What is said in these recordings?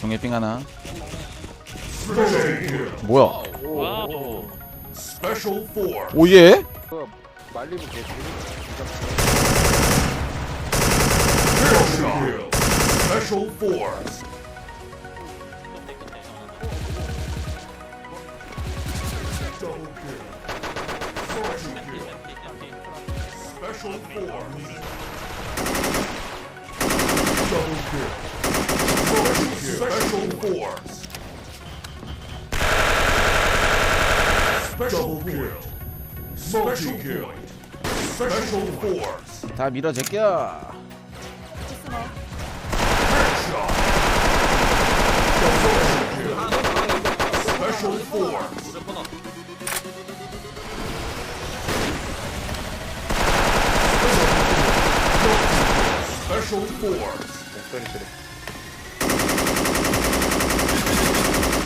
정예빙 하나 뭐야 뭐야 저 Special Force. 오예? 그 말리면 Force. Double kill. Special kill. Special Force. Double kill. Special Force. Special kill. Kill. Force. 다 밀어 제껴 Headshot. Special Force. Special Force.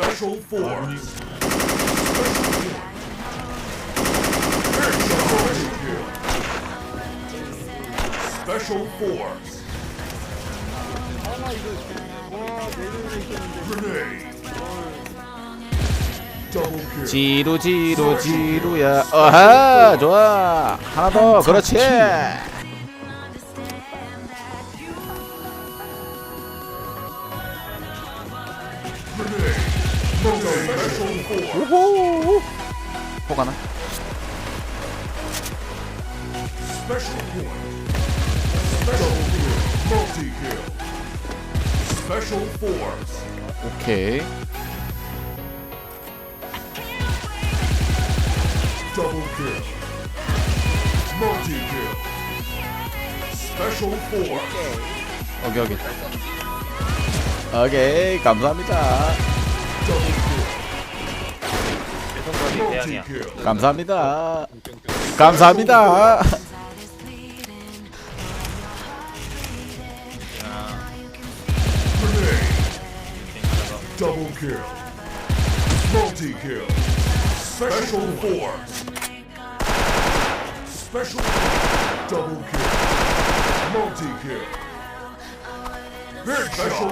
Special Force. Special Force. Grenade. Double kill. 지루 지루 지루야 어하 좋아 하나 더 그렇지 Grenade. 오호 force. 오케이. 오케이 오케이 오케이 감사합니다 감사합니다 감사합니다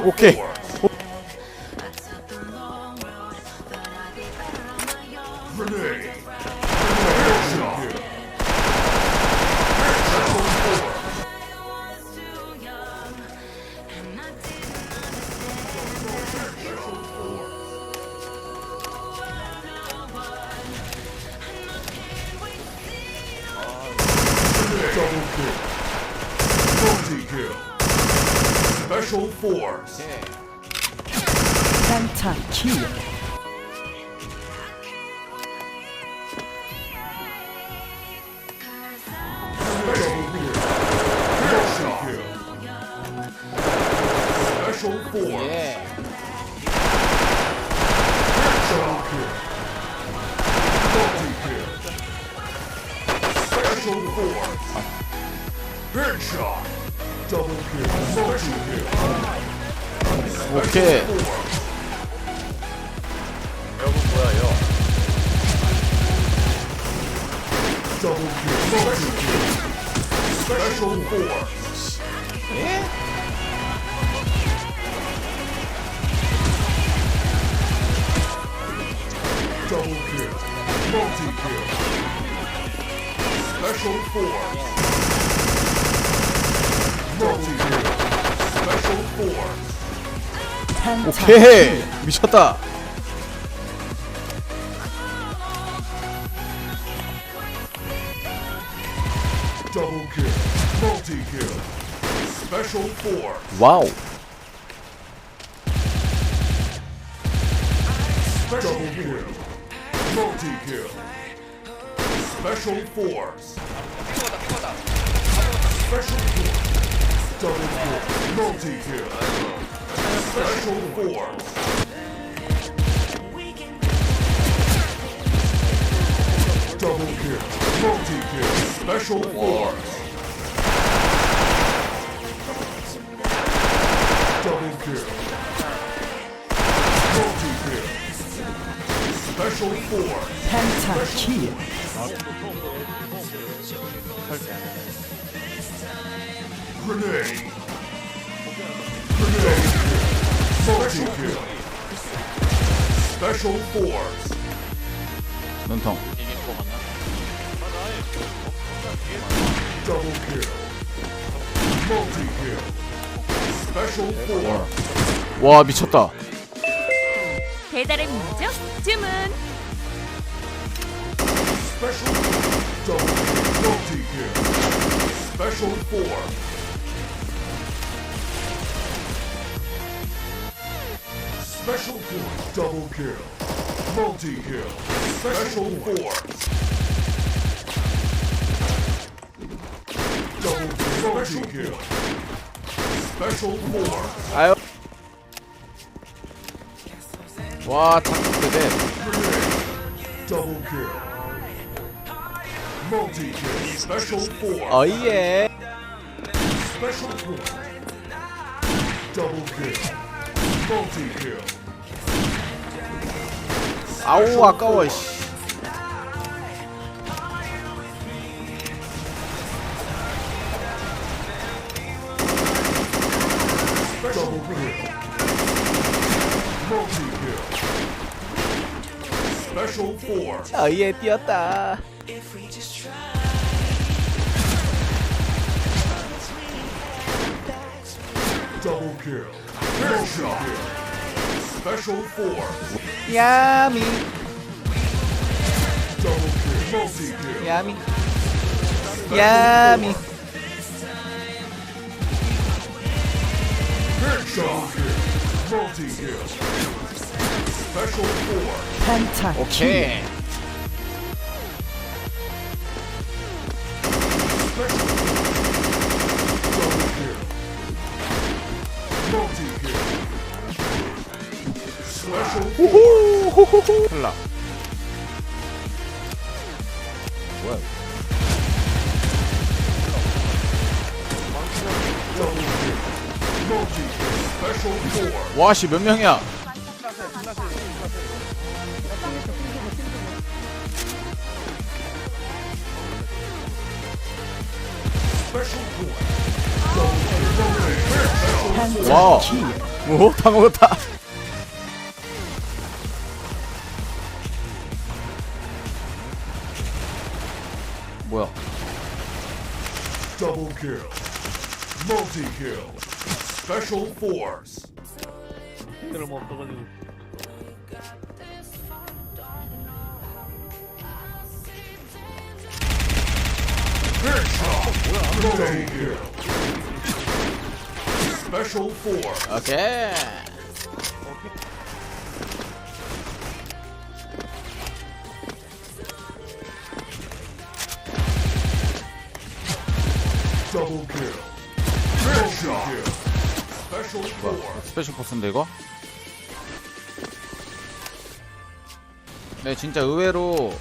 오케이. Special force. Double kill. Special force. Kill. Kill. Special force. Headshot. 오케이 여러분 뭐야 여 Double kill. Multi kill. Special force. Double kill. Multi kill. Special force. Multi kill. Special force. Pentakill. 오케이 미쳤다. 와우. Special force. Double kill. Multi kill. Special force. Double kill. Multi kill. Special force. Double kill. Multi kill. Special force. Penta kill. Grenade. Grenade kill. Multi kill. Special Force. 눈통 이긴 거 맞나? Double kill. Multi kill. Special Force. 와 미쳤다 배달의 민족 주문 Special. Double kill. Multi kill. Special Force. Special point. Double kill. Multi kill. Special Force. Double kill. Multi kill. Special Force. 아유 와 탁대대 Double kill. Multi kill. Special Force. 어이예 Special point. Double kill. Multi kill. 아우 아까워 씨. 어이예 뛰었다 Double kill. Headshot. Special Force. 야미 Double kill. Multi kill. 야미 야미 Headshot. kill. Multi kill. Special Force. 펜타 호호호호호 흘라 뭐야. 와씨 몇 명이야. 와우 오, 다 먹었다. Kill. Multi kill. Special Force. 그럼 없어가지고 Headshot. Multi kill. Special Force. 오 스페셜 포스인데 이거? 네, 진짜 의외로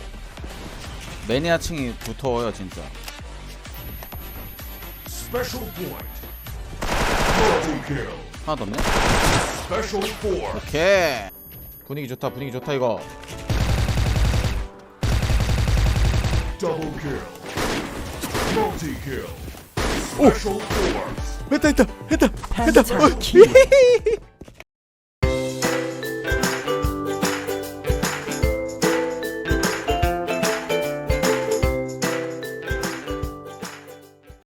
매니아층이 두터워요, 진짜. 하나 더 없네? 오케이. 분위기 좋다, 분위기 좋다 이거. Kill. Multi kill. Special Force. 했다, 했다, 했다, 펜타킬